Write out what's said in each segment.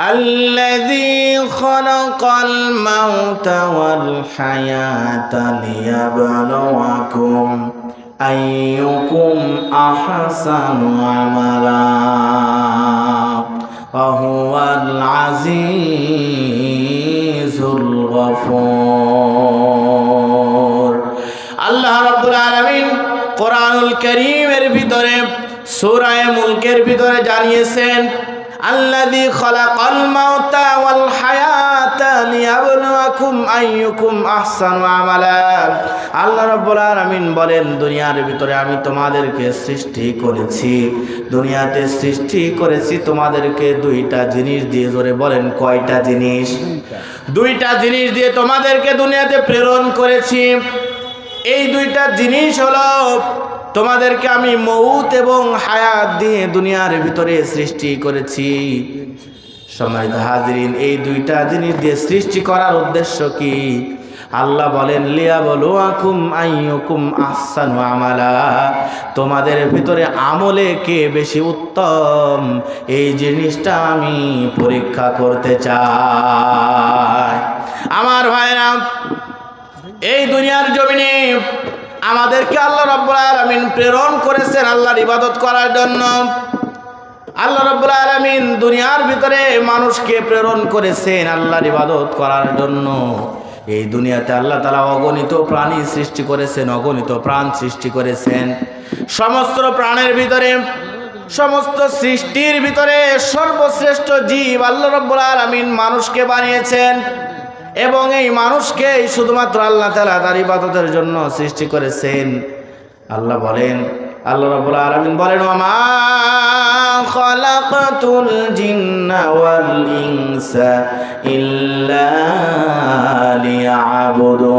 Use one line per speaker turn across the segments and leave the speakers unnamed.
الذي خلق الموت والحياة ليبلوكم أيكم أحسن عملا وهو العزيز الغفور আল্লাহ রাব্বুল আলামিন কোরআনুল কারীমের ভিতরে সূরা মুলকের ভিতরে জানিয়েছেন আল্লাযী খালাকাল মাউতা ওয়াল হায়াতা লিয়াবলুয়াকুম আইয়ুকুম আহসানু আমালা। আল্লাহ রাব্বুল আলামিন বলেন, দুনিয়ার ভিতরে আমি তোমাদেরকে সৃষ্টি করেছি। দুনিয়াতে সৃষ্টি করেছি তোমাদেরকে দুইটা জিনিস দিয়ে, জোরে বলেন, কয়টা জিনিস? দুইটা জিনিস দিয়ে তোমাদেরকে দুনিয়াতে প্রেরণ করেছি। এই দুইটা জিনিস হলো তোমাদেরকে আমি মৌত এবং হায়াত দিয়ে দুনিয়ার ভিতরে সৃষ্টি করেছি। সময় হাজরিন, এই দুইটা জিনিস দিয়ে সৃষ্টি করার উদ্দেশ্য কি? আল্লাহ বলেন লিয়া বলো আকুম আইয়ুকুম আহসানু আমালা। তোমাদের ভিতরে আমলে কে বেশি উত্তম? এই জিনিসটা আমি পরীক্ষা করতে চাই। আমার ভাইরা, এই দুনিয়ার জমিনে আমাদেরকে আল্লাহ রব্বুল আলমিন প্রেরণ করেছেন আল্লাহর ইবাদত করার জন্য। আল্লাহ রব্বুল আলমিন দুনিয়ার ভিতরে মানুষকে প্রেরণ করেছেন আল্লাহর ইবাদত করার জন্য। এই দুনিয়াতে আল্লাহ তালা অগণিত প্রাণী সৃষ্টি করেছেন, অগণিত প্রাণ সৃষ্টি করেছেন। সমস্ত প্রাণের ভিতরে, সমস্ত সৃষ্টির ভিতরে সর্বশ্রেষ্ঠ জীব আল্লাহ রব্বুল আলমিন মানুষকে বানিয়েছেন। এবং এই মানুষকে শুধুমাত্র আল্লাহ তালা তার ইবাদতের জন্য সৃষ্টি করেছেন। আল্লাহ বলেন আল্লাহ রাব্বুল আলামিন বলেন ওমা খালাকাতুল জিন্না ওয়াল ইনসা ইল্লা লিয়াবুদুন।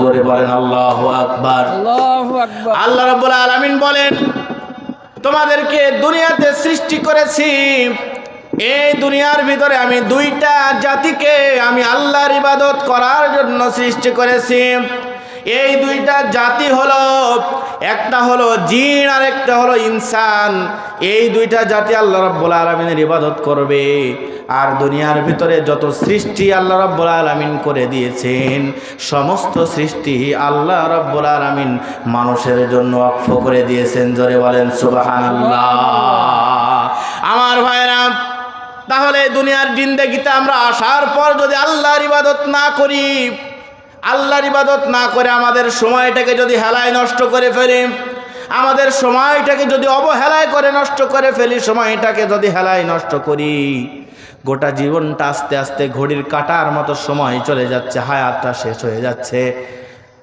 জোরে বলেন আল্লাহু আকবার।
আল্লাহু আকবার।
আল্লাহ রাব্বুল আলামিন বলেন তোমাদেরকে দুনিয়াতে সৃষ্টি করেছি এই দুনিয়ার ভিতরে আমি দুইটা জাতিকে আমি আল্লাহর ইবাদত করার জন্য সৃষ্টি করেছি। এই দুইটা জাতি হলো, একটা হলো জিন আর একটা হলো ইনসান। এই দুইটা জাতি আল্লাহ রাব্বুল আলমিনের ইবাদত করবে। আর দুনিয়ার ভিতরে যত সৃষ্টি আল্লাহ রাব্বুল আলমিন করে দিয়েছেন, সমস্ত সৃষ্টি আল্লাহ রাব্বুল আলমিন মানুষের জন্য অক্ষ করে দিয়েছেন। জোরে বলেন সুবাহান আমার ভাইরা তাহলে দুনিয়ার জিন্দেগিতে আমরা আসার পর যদি আল্লাহর ইবাদত না করি, আল্লাহর ইবাদত না করে আমাদের সময়টাকে যদি হেলায় নষ্ট করে ফেলি, আমাদের সময়টাকে যদি অবহেলায় করে নষ্ট করে ফেলি, সময়টাকে যদি হেলায় নষ্ট করি, গোটা জীবনটা আস্তে আস্তে ঘড়ির কাটার মতো সময় চলে যাচ্ছে, হায়াতটা শেষ হয়ে যাচ্ছে।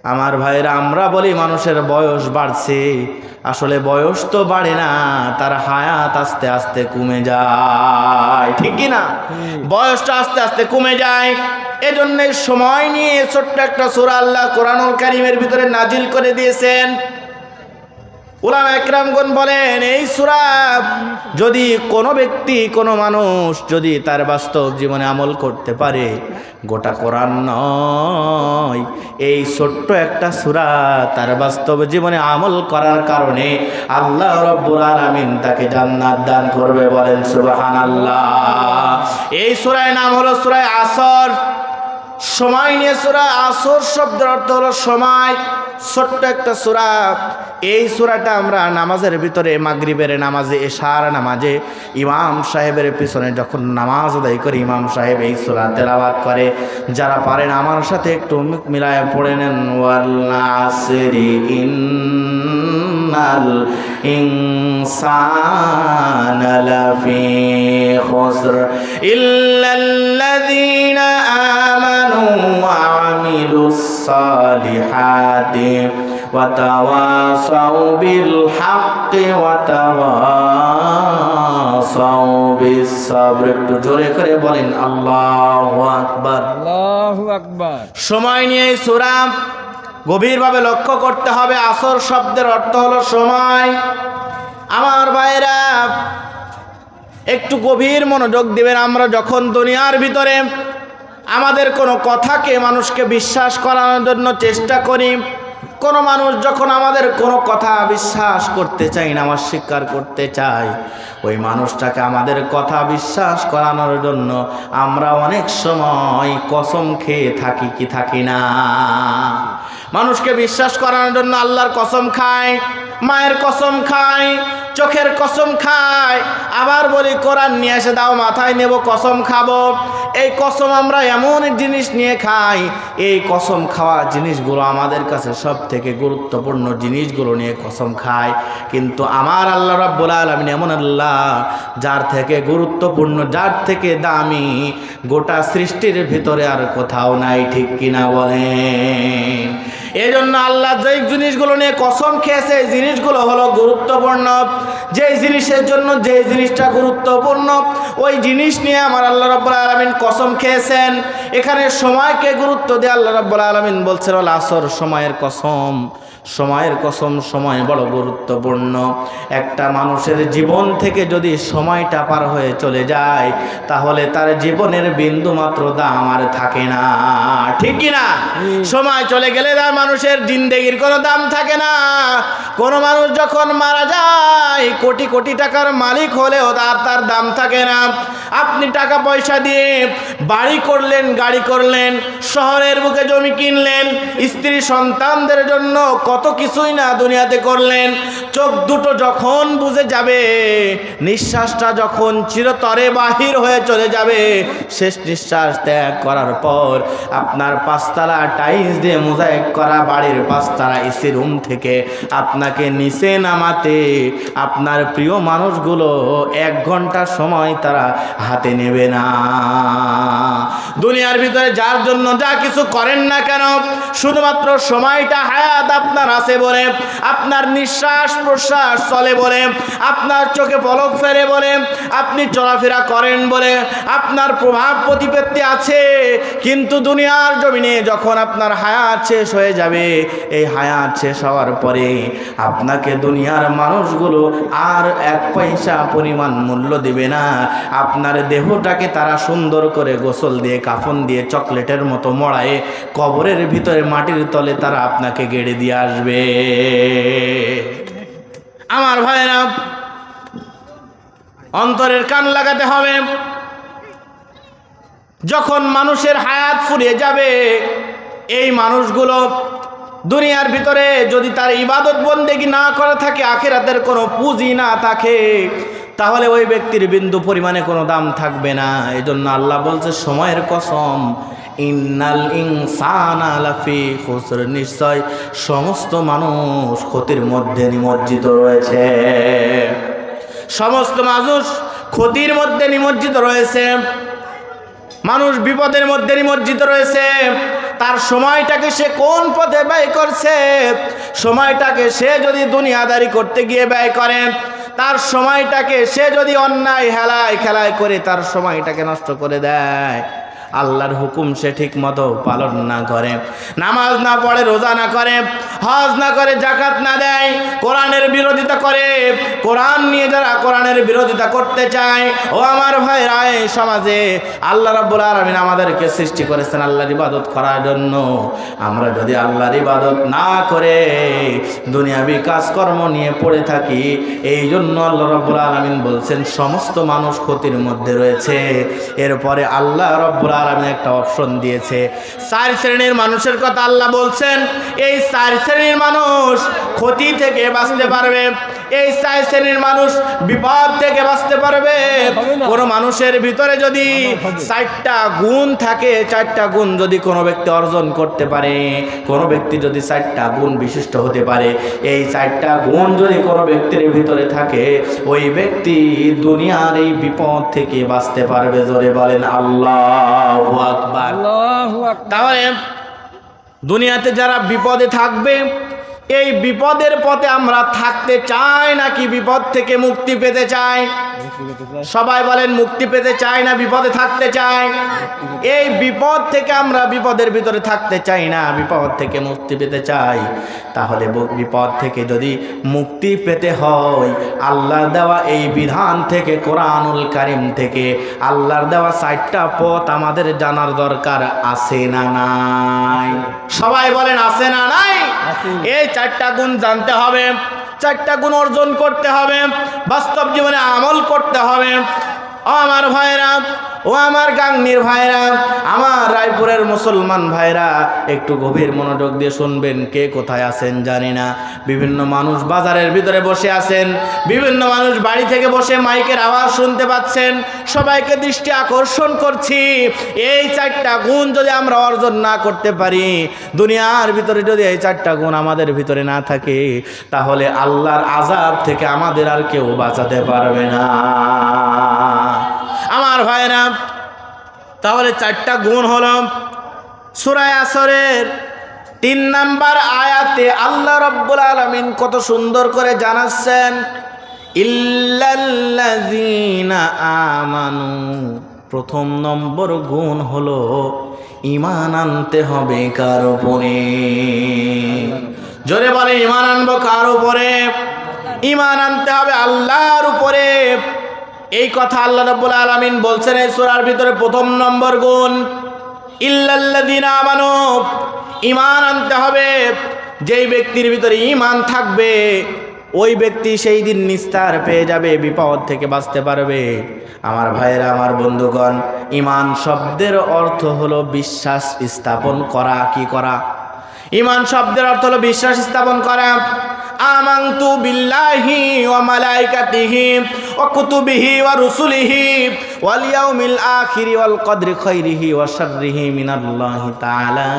আমার ভাইরা আমরা বলি মানুষের বয়স বাড়ছে। আসলে বয়স তো বাড়ে না তার হায়াত আস্তে আস্তে কমে যায়। ঠিক কি না? বয়সটা আস্তে আস্তে কমে যায়। এজন্য সময় নিয়ে ছোট্ট একটা সুরা আল্লাহ কোরআনুল কারিমের ভিতরে নাজিল করে দিয়েছেন। উলামা একরামগণ বলেন, এই সুরা, যদি কোনো ব্যক্তি, কোনো মানুষ যদি তার বাস্তব জীবনে আমল করতে পারে, গোটা কোরআন নয়। এই ছোট্ট একটা সুরা তার বাস্তব জীবনে আমল করার কারণে আল্লাহ রব্বুল আলামিন তাকে জান্নাত দান করবে বলেন সুবহানাল্লাহ। এই সুরায় নাম হলো সুরায় আসর। সময় নিয়ে সুরা আসর শব্দের অর্থ হলো সময়। ছোট্ট একটা সুরা। এই সুরাটা আমরা নামাজের ভিতরে, মাগরিবের নামাজে, এশার নামাজে ইমাম সাহেবের পিছনে যখন নামাজ আদায় করে, ইমাম সাহেব এই সুরা তেলাবাদ করে। যারা পারেন আমার সাথে একটু মুখ মিলায় পড়ে নেন ইন্নাল الصالحات وتواصوا بالحق وتواصوا بالصبر একটু জোরে করে বলেন আল্লাহু আকবার
আল্লাহু আকবার
সময় নিয়ে এই সূরা গভীরভাবে লক্ষ্য করতে হবে আসর শব্দের অর্থ হলো সময় আমার ভাইরা একটু গভীর মনোযোগ দিবেন আমরা যখন দুনিয়ার ভিতরে আমাদের কোনো কথাকে মানুষকে বিশ্বাস করানোর জন্য চেষ্টা করি। কোনো মানুষ যখন আমাদের কোনো কথা বিশ্বাস করতে চাই না, আমার স্বীকার করতে চাই ওই মানুষটাকে আমাদের কথা বিশ্বাস করানোর জন্য আমরা অনেক সময় কসম খেয়ে থাকি কি থাকি না। মানুষকে বিশ্বাস করানোর জন্য আল্লাহর কসম খায়, মায়ের কসম খায় চোখের কসম খায়। আবার বলি, কোরআন নিয়ে এসে দাও, মাথায় নেব, কসম খাব। এই কসম আমরা এমন জিনিস নিয়ে খাই। এই কসম খাওয়া জিনিসগুলো আমাদের কাছে সব থেকে গুরুত্বপূর্ণ জিনিসগুলো নিয়ে কসম খায়। কিন্তু আমার আল্লাহ রাব্বুল আলামিন এমন আল্লাহ, যার থেকে গুরুত্বপূর্ণ, যার থেকে দামি, গোটা সৃষ্টির ভিতরে আর কোথাও নাই, ঠিক কিনা বলেন? এই জন্য আল্লাহ যেই জিনিসগুলো নিয়ে কসম খেয়েছে, এই জিনিসগুলো হলো গুরুত্বপূর্ণ। যেই জিনিসের জন্য যে জিনিসটা গুরুত্বপূর্ণ, ওই জিনিস নিয়ে আমার আল্লাহ রব্বুল আলমিন কসম খেয়েছেন। এখানে সময়কে গুরুত্ব দিয়ে আল্লাহ রব্বুল আলমিন বলছেন আসর সময়ের কসম সময়ের কসম সময় বড় গুরুত্বপূর্ণ। একটা মানুষের জীবন থেকে যদি সময়টা পার হয়ে চলে যায়, তাহলে তার জীবনের বিন্দু মাত্র দাম আর থাকে না। ঠিক কি না? সময় চলে গেলে তার মানুষের জিন্দেগির কোনো দাম থাকে না। কোনো মানুষ যখন মারা যায় কোটি কোটি টাকার মালিক হলেও তার তার দাম থাকে না। আপনি টাকা পয়সা দিয়ে বাড়ি করলেন, গাড়ি করলেন, শহরের বুকে জমি কিনলেন, স্ত্রী সন্তানদের জন্য কত কিছুই না দুনিয়াতে করলেন। চোখ দুটো যখন বুঝে যাবে, নিঃশ্বাসটা যখন চিরতরে বাহির হয়ে চলে যাবে, শেষ নিঃশ্বাস ত্যাগ করার পর আপনার পাঁচতলা টাইলস দিয়ে মোজাইক করা বাড়ির পাঁচতলা এসি রুম থেকে আপনাকে নিচে নামাতে আপনার প্রিয় মানুষগুলো এক ঘণ্টা সময় তারা হাতে নেবে না। দুনিয়ার ভিতরে যার জন্য যা কিছু করেন না কেন, শুধুমাত্র সময়টা হায়াত আপনার আছে বলে, আপনার নিঃশ্বাস প্রশ্বাস চলে বলে, আপনার চোখে পলক ফেরে বলে, আপনি চলাফেরা করেন বলে, আপনার প্রভাব প্রতিপত্তি আছে, কিন্তু দুনিয়ার জমিনে যখন আপনার হায়াত শেষ হয়ে যাবে, এই হায়াত শেষ হওয়ার পরে আপনাকে দুনিয়ার মানুষগুলো আর এক পয়সা পরিমাণ মূল্য দিবে না। আপনার দেহটাকে তারা সুন্দর করে গোসল দিয়ে, কাফন দিয়ে, চকলেটের মতো মড়ায়ে কবরের ভিতরে মাটির তলে তারা আপনাকে গেড়ে দিয়ে আসবে। আমার ভাইরা, অন্তরের কান লাগাতে হবে। যখন মানুষের হায়াত ফুরিয়ে যাবে, এই মানুষগুলো দুনিয়ার ভিতরে যদি তার ইবাদত বন্দেগি না করে থাকে, আখেরাতের কোনো পুঁজি না থাকে, তাহলে ওই ব্যক্তির বিন্দু পরিমাণে কোনো দাম থাকবে না। এই জন্য আল্লাহ বলছে, সময়ের কসম, ইন্নাল ইনসান আলাফি খুসর, নিশ্চয় সমস্ত মানুষ ক্ষতির মধ্যে নিমজ্জিত রয়েছে। সমস্ত মানুষ ক্ষতির মধ্যে নিমজ্জিত রয়েছে। মানুষ বিপদের মধ্যে নিমজ্জিত রয়েছে। তার সময়টাকে সে কোন পথে ব্যয় করছে? সময়টাকে সে যদি দুনিয়াদারি করতে গিয়ে ব্যয় করে, তার সময়টাকে সে যদি অন্যায়, হেলায় খেলায় করে, তার সময়টাকে নষ্ট করে দেয়। আল্লাহর হুকুম সে ঠিক মতো পালন না করে। নামাজ না পড়ে, রোজা না করে, হজ না করে জাকাত না দেয়, কোরআনের বিরোধিতা করে। কোরআন নিয়ে যারা কোরআনের বিরোধিতা করতে চায়, ও আমার ভাই রায় সমাজে আল্লাহ রাব্বুল আলামিন আমাদেরকে সৃষ্টি করেছেন আল্লাহর ইবাদত করার জন্য। আমরা যদি আল্লাহর ইবাদত না করে দুনিয়াবি কাজকর্ম নিয়ে পড়ে থাকি, এই জন্য আল্লাহ রাব্বুল আলামিন বলছেন, সমস্ত মানুষ ক্ষতির মধ্যে রয়েছে। এরপরে আল্লাহ রব্বুল আলামিন একটা অপশন দিয়েছে। চার শ্রেণির মানুষের কথা আল্লাহ বলছেন, এই চার শ্রেণির মানুষ ক্ষতি থেকে বাঁচতে পারবে, এই চার শ্রেণির মানুষ বিপদ থেকে বাঁচতে পারবে। কোনো মানুষের ভিতরে যদি চারটা গুণ থাকে, চারটা গুণ যদি কোনো ব্যক্তি অর্জন করতে পারে, কোনো ব্যক্তি যদি চারটা গুণ বিশিষ্ট হতে পারে, এই চারটা গুণ যদি কোনো ব্যক্তির ভিতরে থাকে, ওই ব্যক্তি দুনিয়ার এই বিপদ থেকে বাঁচতে পারবে, জোরে বলেন আল্লাহ।
আল্লাহু আকবার।
তাহলে দুনিয়াতে যারা বিপদে থাকবে এই বিপদের পথে আমরা থাকতে চাই নাকি বিপদ থেকে মুক্তি পেতে চাই
মুক্তি পেতে চাই?
সবাই বলেন মুক্তি পেতে চাই না বিপদে থাকতে চাই। এই বিপদ থেকে আমরা বিপদের ভিতরে থাকতে চাই না বিপদ থেকে মুক্তি পেতে চাই। তাহলে বিপদ থেকে যদি মুক্তি পেতে হয় আল্লাহর দেওয়া এই বিধান থেকে কোরআনুল কারিম থেকে আল্লাহর দেওয়া চারটা পথ আমাদের জানার দরকার আছে না নাই? সবাই বলেন আছে না নাই? এই চারটা গুণ জানতে হবে চারটা গুণ অর্জন করতে হবে। বাস্তব জীবনে আমল করতে হবে। ও আমার ভাইরা ও আমার গাংনির ভাইরা, আমার রায়পুরের মুসলমান ভাইরা, একটু গভীর মনোযোগ দিয়ে শুনবেন, কে কোথায় আছেন জানি না। বিভিন্ন মানুষ বাজারের ভিতরে বসে আছেন, বিভিন্ন মানুষ বাড়ি থেকে বসে মাইকের আওয়াজ শুনতে পাচ্ছেন। সবাইকে দৃষ্টি আকর্ষণ করছি, এই চারটা গুণ যদি আমরা অর্জন না করতে পারি, দুনিয়ার ভিতরে যদি এই চারটা গুণ আমাদের ভিতরে না থাকে, তাহলে আল্লাহর আজাব থেকে আমাদের আর কেউ বাঁচাতে পারবে না। আমার ভাইরা তাহলে চারটা গুণ হলো। সুরায় আসরের তিন নাম্বার আয়াতে আল্লাহ রব্বুল আলমিন কত সুন্দর করে জানাচ্ছেন, ইল্লাল্লাযীনা আমানু। প্রথম নম্বর গুণ হলো, ইমান আনতে হবে কার উপরে? জোরে বলে, ইমান আনব কার উপরে? ইমান আনতে হবে আল্লাহর উপরে। এই কথা আল্লাহ রাব্বুল আলামিন বলছেন এই সূরার ভিতরে প্রথম নম্বর গুণ, ইল্লাল্লাযীনা আমানু, ঈমান আনতে হবে। যেই ব্যক্তির ভিতরে ঈমান থাকবে, ওই ব্যক্তি সেই দিন নিস্তার পেয়ে যাবে, বিপদ থেকে বাঁচতে পারবে। আমার ভাইয়েরা, আমার বন্ধুগণ, ঈমান শব্দের অর্থ হলো বিশ্বাস স্থাপন করা, কি করা? ইমান শব্দের অর্থ হলো বিশ্বাস স্থাপন করা। আমান্তু বিল্লাহি ওয়া মালাইকাতিহি ওয়া কুতুবিহি ওয়া রুসুলিহি ওয়াল ইয়াউমিল আখিরি ওয়াল কদরি খাইরিহি ওয়া শাররিহি মিনাল্লাহি তাআলা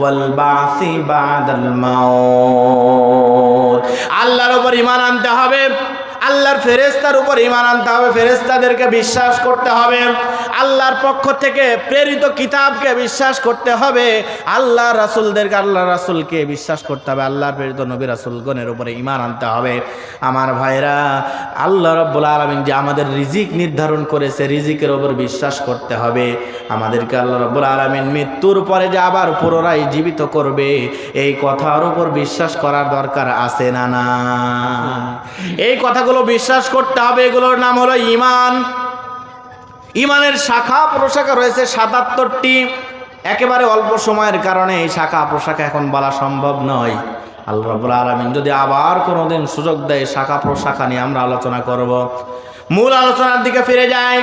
ওয়াল বাসি বাদাল মাউত। আল্লাহর উপর ঈমান আনতে হবে, আল্লাহর ফেরেস্তার উপর ইমান আনতে হবে ফেরেস্তাদেরকে বিশ্বাস করতে হবে। আল্লাহর পক্ষ থেকে প্রেরিত কিতাবকে বিশ্বাস করতে হবে। আল্লাহ রাসুলদেরকে আল্লাহ রাসুলকে বিশ্বাস করতে হবে। আল্লাহর প্রেরিত নবী রাসুলগণের উপরে ইমান আনতে হবে। আমার ভাইরা আল্লাহ রব্বুল আলমিন যে আমাদের রিজিক নির্ধারণ করেছে, রিজিকের ওপর বিশ্বাস করতে হবে। আমাদেরকে আল্লাহ রব্বুল আলমিন মৃত্যুর পরে যে আবার পুনরায় জীবিত করবে, এই কথার উপর বিশ্বাস করার দরকার আছে না না? এই কথাগুলো বিশ্বাস করতে হবে। এগুলোর নাম হলো ইমান ইমানের শাখা প্রশাখা রয়েছে সাতাত্তরটি। একেবারে অল্প সময়ের কারণে এই শাখা প্রশাখা এখন বলা সম্ভব নয়। আল্লাহ আলামিন যদি আবার কোনোদিন সুযোগ দেয় শাখা প্রশাখা নিয়ে আমরা আলোচনা করব। মূল আলোচনার দিকে ফিরে যাই।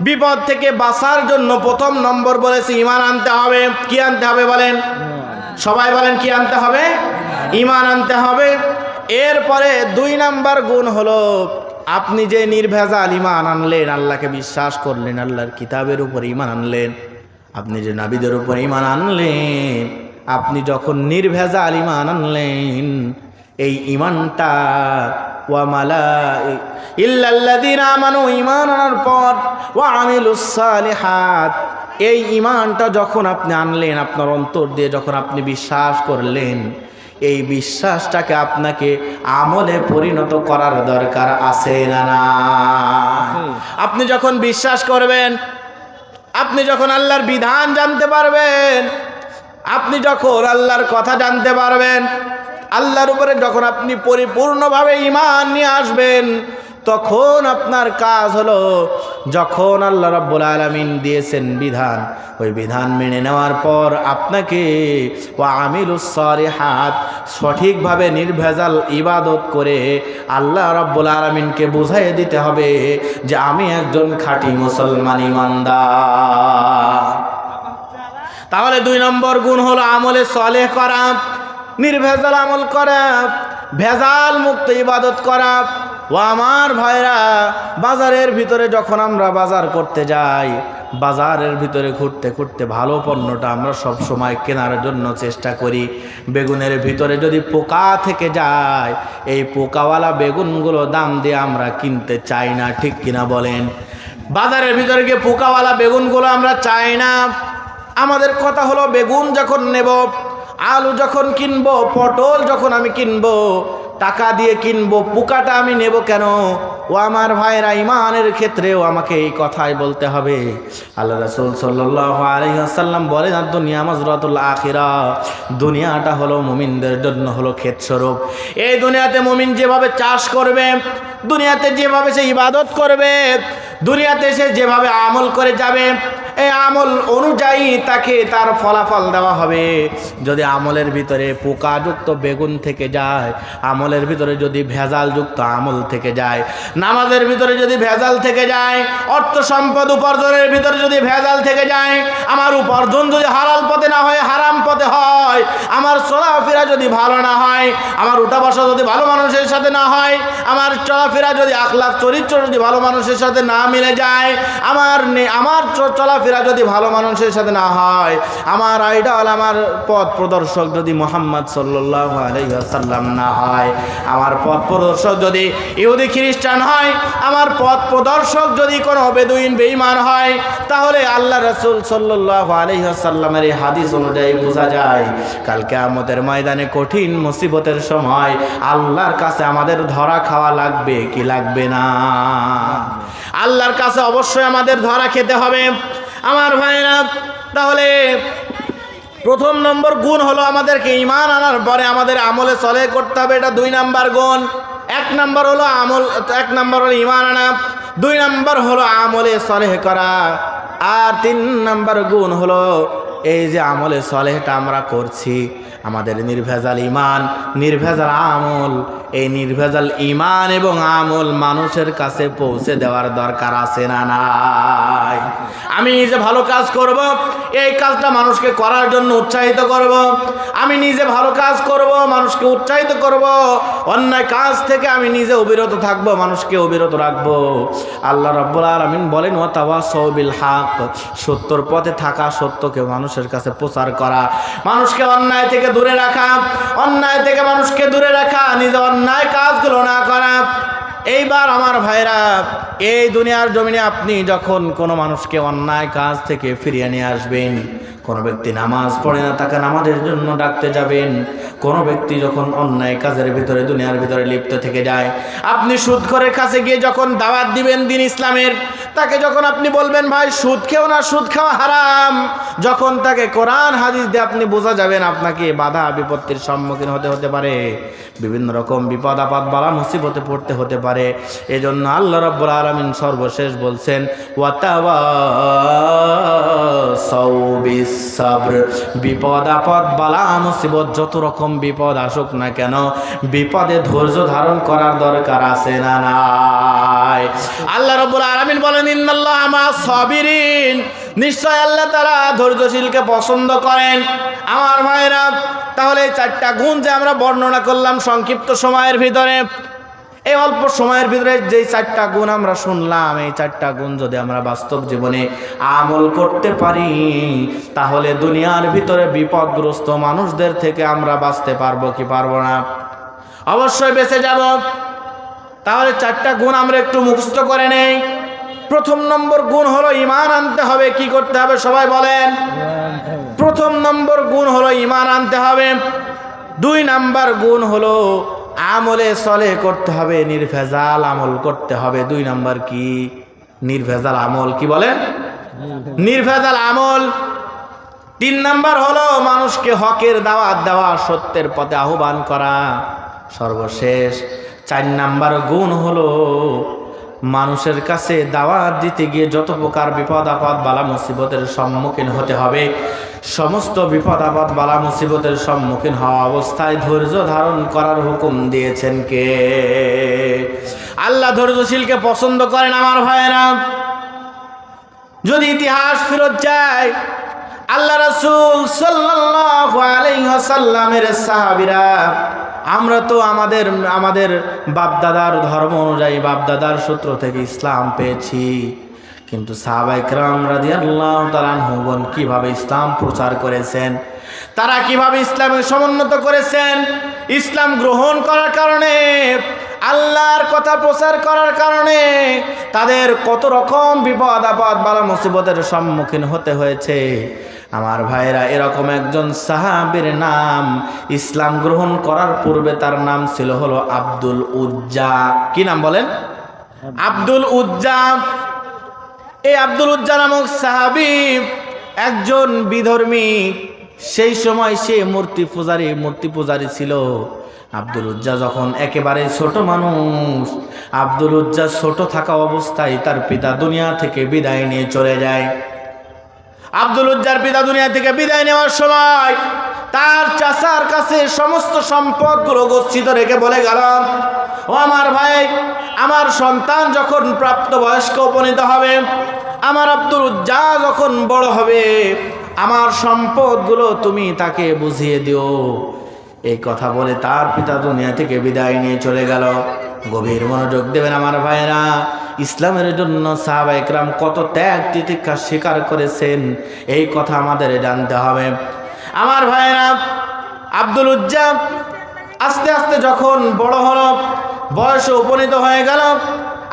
বিপদ থেকে বাঁচার জন্য প্রথম নম্বর বলেছে, ইমান আনতে হবে। কি আনতে হবে বলেন? সবাই বলেন কি আনতে হবে? ইমান আনতে হবে। এরপরে দুই নাম্বার গুণ হলো আপনি যে নির্ভেজাল ইমান আনলেন, আল্লাহকে বিশ্বাস করলেন, আল্লাহর কিতাবের উপর ইমান আনলেন, আপনি যে নাবিদের উপর ইমান আনলেন, আপনি যখন নির্ভেজাল ইমান আনলেন, এই ইমানটা ওয়ামালা ইল্লাল্লাযীনা আমানু ঈমান আনার পর, ওয়া আমিলুস সালিহাত, এই ইমানটা যখন আপনি আনলেন, আপনার অন্তর দিয়ে যখন আপনি বিশ্বাস করলেন এই বিশ্বাসটাকে আপনাকে আমলে পরিণত করার দরকার আছে না না? আপনি যখন বিশ্বাস করবেন, আপনি যখন আল্লাহর বিধান জানতে পারবেন, আপনি যখন আল্লাহর কথা জানতে পারবেন, আল্লাহর উপরে যখন আপনি পরিপূর্ণভাবে ইমান নিয়ে আসবেন তখন আপনার কাজ হলো, যখন আল্লাহ রাব্বুল আলামিন দিয়েছেন বিধান, ওই বিধান মেনে নেওয়ার পর আপনাকে ও আমিলুস হাত সঠিকভাবে নির্ভেজাল ইবাদত করে আল্লাহ রাব্বুল আলামিনকে বুঝাই দিতে হবে যে আমি একজন খাঁটি মুসলমান ইমানদার। তাহলে দুই নম্বর গুণ হলো আমলে সলেহ করা, নির্ভেজাল আমল করা, ভেজাল মুক্ত ইবাদত করা। ও আমার ভাইরা, বাজারের ভিতরে যখন আমরা বাজার করতে যাই, বাজারের ভিতরে ঘুরতে ঘুরতে ভালো পণ্যটা আমরা সব সময় কেনার জন্য চেষ্টা করি। বেগুনের ভিতরে যদি পোকা থেকে যায়, এই পোকাওয়ালা বেগুনগুলো দাম দিয়ে আমরা কিনতে চাই না, ঠিক কিনা বলেন? বাজারের ভিতরে গিয়ে পোকাওয়ালা বেগুনগুলো আমরা চাই না। আমাদের কথা হলো, বেগুন যখন নেব, আলু যখন কিনবো, পটল যখন আমি কিনবো টাকা দিয়ে কিনবো পোকাটা আমি নেব কেন? ও আমার ভাইরা ইমানের ক্ষেত্রেও আমাকে এই কথাই বলতে হবে। আল্লাহ রসুল আলহিহাসাল্লাম বলেন, আর দুনিয়া মাজরাতুল আখিরা, দুনিয়াটা হলো মুমিনদের জন্য হলো ক্ষেতস্বরূপ এই দুনিয়াতে মুমিন যেভাবে চাষ করবে, দুনিয়াতে যেভাবে সে ইবাদত করবে, দুনিয়াতে সে যেভাবে আমল করে যাবে, এই আমল অনুযায়ী তাকে তার ফলাফল দেওয়া হবে। যদি আমলের ভিতরে পোকাযুক্ত বেগুন থেকে যায়, আমলের ভিতরে যদি ভেজালযুক্ত আমল থেকে যায় নামাজের ভিতরে যদি ভেজাল থেকে যায়, অর্থ সম্পদ উপার্জনের ভিতরে যদি ভেজাল থেকে যায়, আমার উপার্জন যদি হালাল পথে না হয়, হারাম পথে হয়, আমার চলাফেরা যদি ভালো না হয়, আমার উঠা বসা যদি ভালো মানুষের সাথে না হয়, আমার চলাফেরা যদি আখলাখ, চরিত্র যদি ভালো মানুষের সাথে না মিলে যায়, আমার আমার চলাফেরা যদি ভালো মানুষের সাথে না হয়, আমার আইডল, আমার পথ প্রদর্শক যদি মোহাম্মদ সাল্লাহ আলাইসাল্লাম না হয়, আমার পথ প্রদর্শক যদি ইহুদি খ্রিস্টান হয়, আমার পথ প্রদর্শক যদি কোনো বেদুইন বেঈমান হয়, তাহলে আল্লাহ রসুল সাল্লাহ আলাইসাল্লামের এই হাদিস অনুযায়ী বোঝা যায় কালকে আমাদের ময়দানে কঠিন মুসিবতের সময় আল্লাহর কাছে আমাদের ধরা খাওয়া লাগবে কি লাগবে না? আল্লাহর কাছে অবশ্যই আমাদের ধরা খেতে হবে। আমার ভাইরা তাহলে প্রথম নম্বর গুণ হলো আমাদেরকে ইমান আনার পরে আমাদের আমলে চলে করতে হবে, এটা দুই নাম্বার গুণ। এক নম্বর হলো আমল, এক নম্বর হলো ইমান আনা, দুই নম্বর হলো আমলে সলেহ করা, আর তিন নম্বর গুণ হলো এই যে আমলে সলেহটা আমরা করছি, আমাদের নির্ভেজাল ইমান নির্ভেজাল আমল। এই নির্ভেজাল ইমান এবং আমল মানুষের কাছে পৌঁছে দেওয়ার দরকার আছে না নাই? আমি নিজে ভালো কাজ করব, এই কাজটা মানুষকে করার জন্য উৎসাহিত করব। আমি নিজে ভালো কাজ করব, মানুষকে উৎসাহিত করব। অন্যায় কাজ থেকে আমি নিজে অবিরত থাকব, মানুষকে অবিরত রাখব। আল্লাহ রব্বুল আলমিন বলেন ও তাওয়া সৌবিল হাক। সত্যর পথে থাকা সত্যকে মানুষের কাছে প্রচার করা, মানুষকে অন্যায় থেকে দূরে রাখা, অন্যায় থেকে মানুষকে দূরে রাখা, নিজে অন্যায় কাজগুলো না করা। এইবার আমার ভাইরা, এই দুনিয়ার জমিনে আপনি যখন কোনো মানুষকে অন্যায় কাজ থেকে ফিরিয়ে নিয়ে আসবেন, কোনো ব্যক্তি নামাজ পড়ে না, তাকে নামাজের জন্য ডাকতে যাবেন। কোনো ব্যক্তি যখন অন্যায় কাজের ভিতরে, দুনিয়ার ভিতরে লিপ্ত থেকে যায়, আপনি সুদ ঘরের কাছে গিয়ে যখন দাওয়াত দিবেন দিন ইসলামের তাকে যখন আপনি বলবেন, ভাই, সুদ খেও না, সুদ খাওয়া হারাম। যখন তাকে কোরআন, হাদিস দিয়ে আপনি বোঝা যাবেন আপনাকে বাধা বিপত্তির সম্মুখীন হতে হতে পারে। বিভিন্ন রকম বিপদ, আপদ, বালা, মুসিবতে পড়তে হতে পারে। এজন্য আল্লাহ রাব্বুল আলামিন সর্বশেষ বলছেন বিপদ, আপদ, বালা, মুসিবত, যত রকম বিপদ আসুক না কেন, বিপদে ধৈর্য ধারণ করার দরকার আছে না নাই? আল্লাহ রাব্বুল বলেন, ইন্নাল্লাহ আমা সাবিরিন। নিশ্চয় আল্লাহ তারা ধৈর্যশীলকে পছন্দ করেন। আমার ভাইরা তাহলে এই চারটা গুণ যে আমরা বর্ণনা করলাম সংক্ষিপ্ত সময়ের ভিতরে, এই অল্প সময়ের ভিতরে যে চারটা গুণ আমরা শুনলাম, এই চারটা গুণ যদি আমরা বাস্তব জীবনে আমল করতে পারি, তাহলে দুনিয়ার ভিতরে বিপদগ্রস্ত মানুষদের থেকে আমরা বাঁচতে পারব কি পারব না? অবশ্যই বেঁচে যাব। তাহলে চারটা গুণ আমরা একটু মুখস্থ করে নেই। প্রথম নম্বর গুণ হলো ইমান আনতে হবে, কি করতে হবে সবাই বলেন? প্রথম নম্বর গুণ হলো ইমান আনতে হবে। দুই নাম্বার গুণ হলো আমলে সলে করতে হবে, নির্ভেজাল আমল করতে হবে। দুই নাম্বার কি? নির্ভেজাল আমল, কি বলেন? নির্ভেজাল আমল। তিন নাম্বার হলো মানুষকে হকের দাওয়াত দেওয়া, সত্যের পথে আহ্বান করা। সর্বশেষ চার নাম্বার গুণ হলো মানুষের কাছে দাওয়াত দিতে গিয়ে যত প্রকার বিপদ আপদ বালা মুসিবতের সম্মুখীন হতে হবে। সমস্ত বিপদ আপদ বালা মুসিবতের সম্মুখীন হওয়া অবস্থায় ধৈর্য ধারণ করার হুকুম দিয়েছেন কে? আল্লাহ ধৈর্যশীলকে পছন্দ করেন আমার ভাইয়েরা। যদি ইতিহাস ফেরত যায়, আল্লাহ রসুল সাল্লাল্লাহু আলাইহি ওয়াসাল্লামের সাহাবীরা আমরা তো আমাদের আমাদের বাপদাদার ধর্ম অনুযায়ী বাপদাদার সূত্র থেকে ইসলাম পেয়েছি। কিন্তু সাহাবাই ক্রাম রাদিয়াল্লাহু তাআলা আনহুগণ কীভাবে ইসলাম প্রচার করেছেন? তারা কীভাবে ইসলামের সমুন্নত করেছেন? ইসলাম গ্রহণ করার কারণে, আল্লাহর কথা প্রচার করার কারণে তাদের কত রকম বিপদ আপদ বালা মুসিবতের সম্মুখীন হতে হয়েছে। আমার ভাইরা এরকম একজন সাহাবীর নাম ইসলাম গ্রহণ করার পূর্বে তার নাম ছিল হলো আব্দুল উজ্জা। কি নাম বলেন? আব্দুল উজ্জা। এই আব্দুল উজ্জা নামক সাহাবি একজন বিধর্মী। সেই সময় সে মূর্তি পূজারী মূর্তি পূজারী ছিল। আব্দুল উজ্জা যখন একেবারে ছোট মানুষ, আব্দুল উজ্জা ছোট থাকা অবস্থায় তার পিতা দুনিয়া থেকে বিদায় নিয়ে চলে যায়। আব্দুল উজ্জার পিতা দুনিয়া থেকে বিদায় নেওয়ার সময় তার চাচার কাছে সমস্ত সম্পদগুলো গচ্ছিত রেখে বলে গেল ও আমার ভাই, আমার সন্তান যখন প্রাপ্তবয়স্ক উপনীত হবে, আমার আব্দুল উজ্জা যখন বড় হবে, আমার সম্পদগুলো তুমি তাকে বুঝিয়ে দিও। এই কথা বলে তার পিতা দুনিয়া থেকে বিদায় নিয়ে চলে গেল। গভীর মনোযোগ দেবেন আমার ভাইরা ইসলামের জন্য সাহাবা একরাম কত ত্যাগ তিতিক্ষা স্বীকার করেছেন, এই কথা আমাদের জানতে হবে। আমার ভাইরা আব্দুল উজ্জা আস্তে আস্তে যখন বড় হলো, বয়সে উপনীত হয়ে গেল,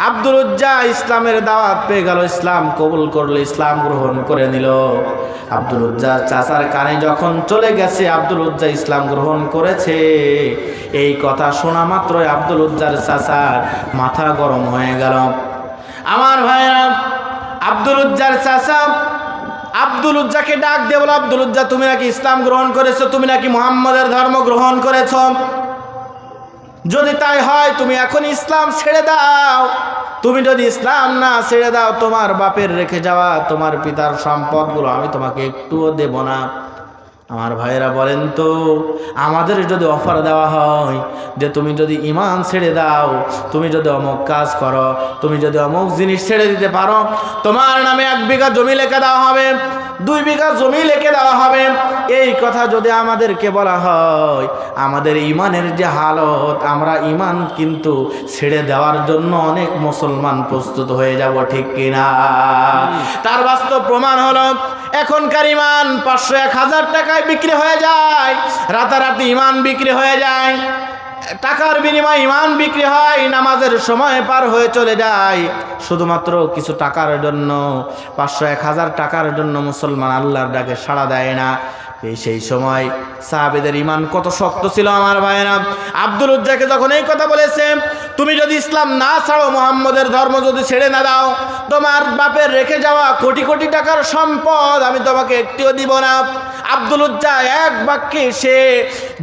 আব্দুল উজ্জা ইসলামের দাওয়াত পেয়ে গেল, ইসলাম কবুল করল, ইসলাম গ্রহণ করে নিল। আব্দুল উজ্জা চাচার কানে যখন চলে গেছে, আব্দুল উজ্জা ইসলাম গ্রহণ করেছে। এই কথা শোনা মাত্রই আব্দুল উজ্জার চাচার মাথা গরম হয়ে গেল। আমার ভাইরা আব্দুল উজ্জার চাচা, আব্দুল উজ্জাকে ডাক দিয়ে বলো, আব্দুল উজ্জা, তুমি নাকি ইসলাম গ্রহণ করেছ? তুমি নাকি মুহাম্মদের ধর্ম গ্রহণ করেছ? যদি তাই হয়, তুমি এখন ইসলাম ছেড়ে দাও। তুমি যদি ইসলাম না ছেড়ে দাও, তোমার বাপের রেখে যাওয়া তোমার পিতার সম্পদগুলো আমি তোমাকে একটুও দেব না। আমার ভাইয়েরা বলেন তো, আমাদের যদি অফার দেওয়া হয় যে তুমি যদি ইমান ছেড়ে দাও, তুমি যদি অমুক কাজ করো, তুমি যদি অমুক জিনিস ছেড়ে দিতে পারো, তোমার নামে এক বিঘা জমি লেখে দেওয়া হবে, দুই বিঘা জমি লিখে দেওয়া হবে। এই কথা যদি আমাদেরকে বলা হয়, আমাদের ইমানের যে হালত, আমরা ইমান কিন্তু ছেড়ে দেওয়ার জন্য অনেক মুসলমান প্রস্তুত হয়ে যাব, ঠিক কিনা? তার বাস্তব প্রমাণ হলো এখনকার ইমান পাঁচশো এক হাজার টাকায় বিক্রি হয়ে যায়, রাতারাতি ইমান বিক্রি হয়ে যায়, টাকার বিনিময়ে ইমান বিক্রি হয়, নামাজের সময় পার হয়ে চলে যায়। শুধুমাত্র কিছু টাকার জন্য, পাঁচশো এক হাজার টাকার জন্য মুসলমান আল্লাহর ডাকে সাড়া দেয় না। সেই সময় সাহাবেদের ইমান কত শক্ত ছিল আমার ভাইয়েরা। আব্দুল উজ্জাকে যখন এই কথা বলেছে, তুমি যদি ইসলাম না ছাড়ো, মোহাম্মদের ধর্ম যদি ছেড়ে না দাও, তোমার বাপের রেখে যাওয়া কোটি কোটি টাকার সম্পদ আমি তোমাকে একটিও দিব না। আব্দুল উজ্জা এক বাক্যে সে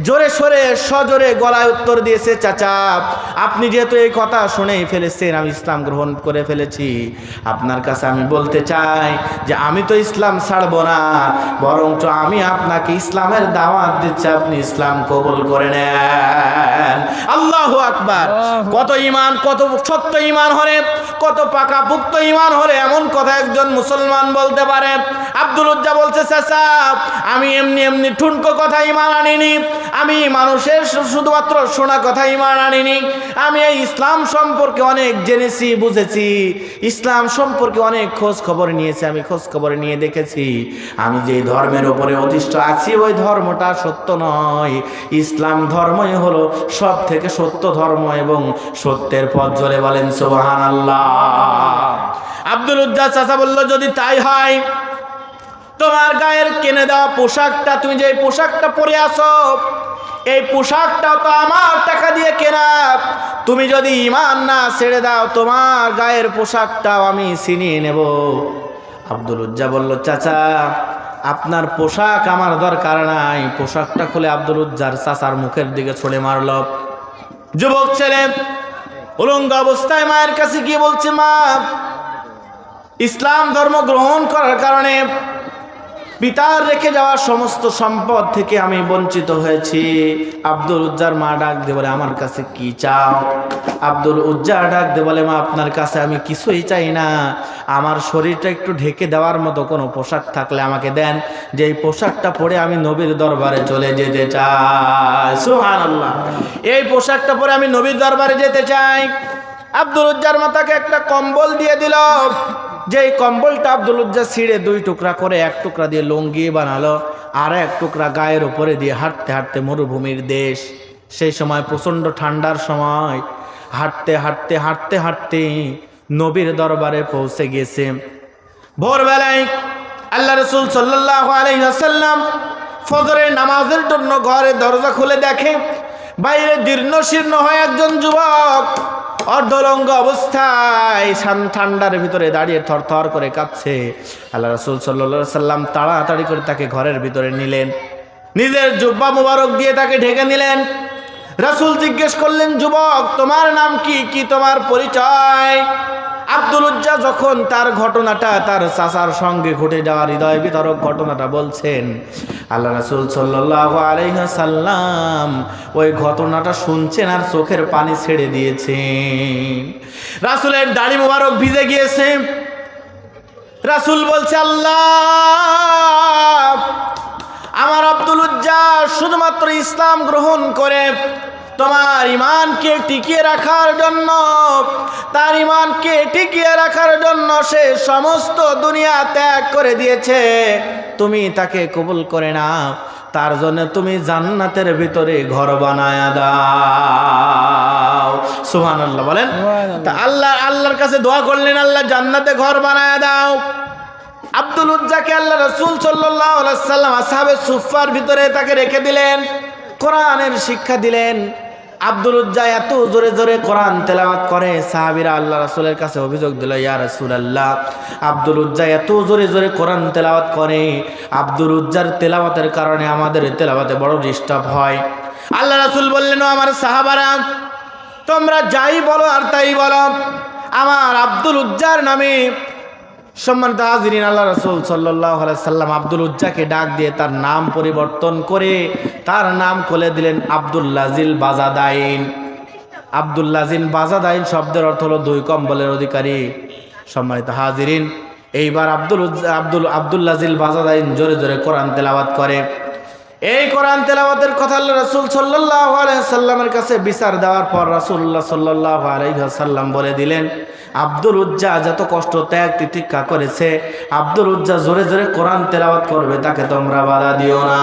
জোরে সোরে সজোরে গলায় উত্তর দিয়েছে চাচা আপনি যেহেতু এই কথা শুনেই ফেলেছেন আমি ইসলাম গ্রহণ করে ফেলেছি। আপনার কাছে আমি বলতে চাই যে আমি তো ইসলাম ছাড়বো না বরঞ্চ আমি আপনাকে ইসলামের দাওয়াত দিচ্ছি আপনি ইসলাম কবুল করে নেন। আল্লাহ আকবার। কত ইমান কত সত্য ইমান হলে কত পাকা পুক্ত ইমান হলে এমন কথা একজন মুসলমান বলতে পারে। আব্দুল উজ্জা বলছে চাচা আমি এমনি এমনি ঠুনকো কথা ইমান আনিনি। আমি মানুষের শুধুমাত্র শোনা কথা ইমান আনিনি। আমি এই ইসলাম সম্পর্কে অনেক জেনেছি, বুঝেছি। ইসলাম সম্পর্কে অনেক খোঁজ খবর নিয়েছি, আমি খোঁজ খবর নিয়ে দেখেছি। আমি যে ধর্মের উপরে অধিষ্ঠ আছি, ওই ধর্মটা সত্য নয়। ইসলাম ধর্মই হলো সব থেকে সত্য ধর্ম এবং সত্যের পথ জলে বলেন সোহান আল্লাহ আব্দুল উজ্জা চাচা বলল, যদি তাই হয় তোমার গায়ের কিনে দেওয়া পোশাকটা, তুমি যে পোশাকটা পরে আসো এই পোশাকটা তো আমার টাকা দিয়ে কেনা। তুমি যদি ইমান না ছেড়ে দাও, তোমার গায়ের পোশাকটাও আমি ছিনিয়ে নেব। আব্দুল উজ্জা বলল, চাচা, আপনার পোশাক আমার দরকার নাই। পোশাকটা খুলে আব্দুল উজ্জার চাচার মুখের দিকে ছড়ে মারল। যুবক ছেলে, উলঙ্গ অবস্থায় মায়ের কাছে গিয়ে বলছে, মা, ইসলাম ধর্ম গ্রহণ করার কারণে পিতার রেখে যাওয়া সমস্ত সম্পদ থেকে আমি বঞ্চিত হয়েছি। আব্দুল উজ্জার মা ডাক দে বলে, আমার কাছে কি চাও? আব্দুল উজ্জা ডাক দে বলে, মা, আপনার কাছে আমি কিছুই চাই না। আমার শরীরটা একটু ঢেকে দেওয়ার মতো কোনো পোশাক থাকলে আমাকে দেন। যে এই পোশাকটা পরে আমি নবীর দরবারে চলে যেতে চাই। সুহান এই পোশাকটা পরে আমি নবীর দরবারে যেতে চাই। আব্দুল উজ্জার মাতাকে একটা কম্বল দিয়ে দিল। যে কম্বলটা আব্দুল উজ্জা ছিঁড়ে দুই টুকরা করে এক টুকরা দিয়ে লুঙ্গি বানালো, আর এক টুকরা গায়ের উপরে দিয়ে হাঁটতে হাঁটতে মরুভূমির দেশ। সেই সময় প্রচণ্ড ঠান্ডার সময়। হাঁটতে হাঁটতে হাঁটতে হাঁটতে নবীর দরবারে পৌঁছে গেছে ভোরবেলায় আল্লাহ রসুল সাল্লাহ আলহিহাসাল্লাম ফজরের নামাজের জন্য ঘরে দরজা খুলে দেখে, বাইরে দীর্ণ শীর্ণ হয় একজন যুবক। অর্ধলঙ্গ অবস্থায় ঠান্ডার ভিতরে দাঁড়িয়ে থর থর করে কাঁদছে। আল্লাহ রসুল সাল্লা সাল্লাম তাড়াতাড়ি করে তাকে ঘরের ভিতরে নিলেন। নিজের জুব্বা মুবারক দিয়ে তাকে ঢেকে নিলেন। রাসুল জিজ্ঞেস করলেন, যুবক, তোমার নাম কি? কি তোমার পরিচয়? আব্দুল উজ্জা যখন তার ঘটনাটা তার চাচার সঙ্গে ঘটে যাওয়ার হৃদয় বিতরক ঘটনাটা বলছেন, আল্লাহ রাসূল সাল্লাম ওই ঘটনাটা শুনছেন আর চোখের পানি ছেড়ে দিয়েছেন। রাসূলের দাড়ি মুবারক ভিজে গিয়েছে। রাসূল বলছে, আল্লাহ, আমার আব্দুল উজ্জা শুধুমাত্র ইসলাম গ্রহণ করে তোমার ইমানকে টিকিয়ে রাখার জন্য তার ইমানকে টিকিয়ে রাখার জন্য সে সমস্ত দুনিয়া ত্যাগ করে দিয়েছে। তুমি তাকে কবুল করে না তার জন্য তুমি জান্নাতের ভিতরে ঘর বানায় দাও। সুহান আল্লাহ বলেন তা আল্লাহ আল্লাহর কাছে দোয়া করলেন আল্লাহ জান্নাতে ঘর বানায় দাও। আব্দুল উজ্জাকে আল্লাহ রসুল সাল্লাহ সাল্লাম আসাবে সুফার ভিতরে তাকে রেখে দিলেন কোরআনের শিক্ষা দিলেন। আব্দুল উজ্জা এত জোরে জোরে কোরআন তেলাওয়াত করে, সাহাবিরা আল্লাহ রাসুলের কাছে অভিযোগ দিল, ইয়া রাসুল আল্লাহ আব্দুল উজ্জা এত জোরে জোরে কোরআন তেলাওয়াত করে, আব্দুল উজ্জার তেলাওয়াতের কারণে আমাদের তেলাওয়াতে বড় ডিস্টার্ব হয়। আল্লাহ রাসুল বললেন আমার সাহাবারা, তোমরা যাই বলো আর তাই বলো, আমার আব্দুল উজ্জার নামে সম্মানিত হাজিরিন আল্লাহ রসুল সাল্লাহ সাল্লাম আব্দুল উজ্জাকে ডাক দিয়ে তার নাম পরিবর্তন করে তার নাম খুলে দিলেন আবদুল্লাজিল বাজাদাইন। আবদুল্লাজিন বাজাদাইন শব্দের অর্থ হলো দুই কম্বলের অধিকারী। সম্মানিত হাজিরিন, এইবার আব্দুল আব্দুল আবদুল্লাজিল বাজাদাইন জোরে জোরে কোরআন তেলাওয়াত করে। এই কোরআন তেলাওয়াতের কথা আল্লাহ সাল্লাহ আলাইহি কাছে বিচার দেওয়ার পর রাসুল্লাহ সাল্লাহ আলাইসাল্লাম বলে দিলেন, আব্দুল উজ্জা যত কষ্ট ত্যাগ তিতিক্ষা করেছে, আব্দুল উজ্জা জোরে জোরে কোরআন তেলাওয়াত করবে, তাকে তোমরা বাধা দিও না।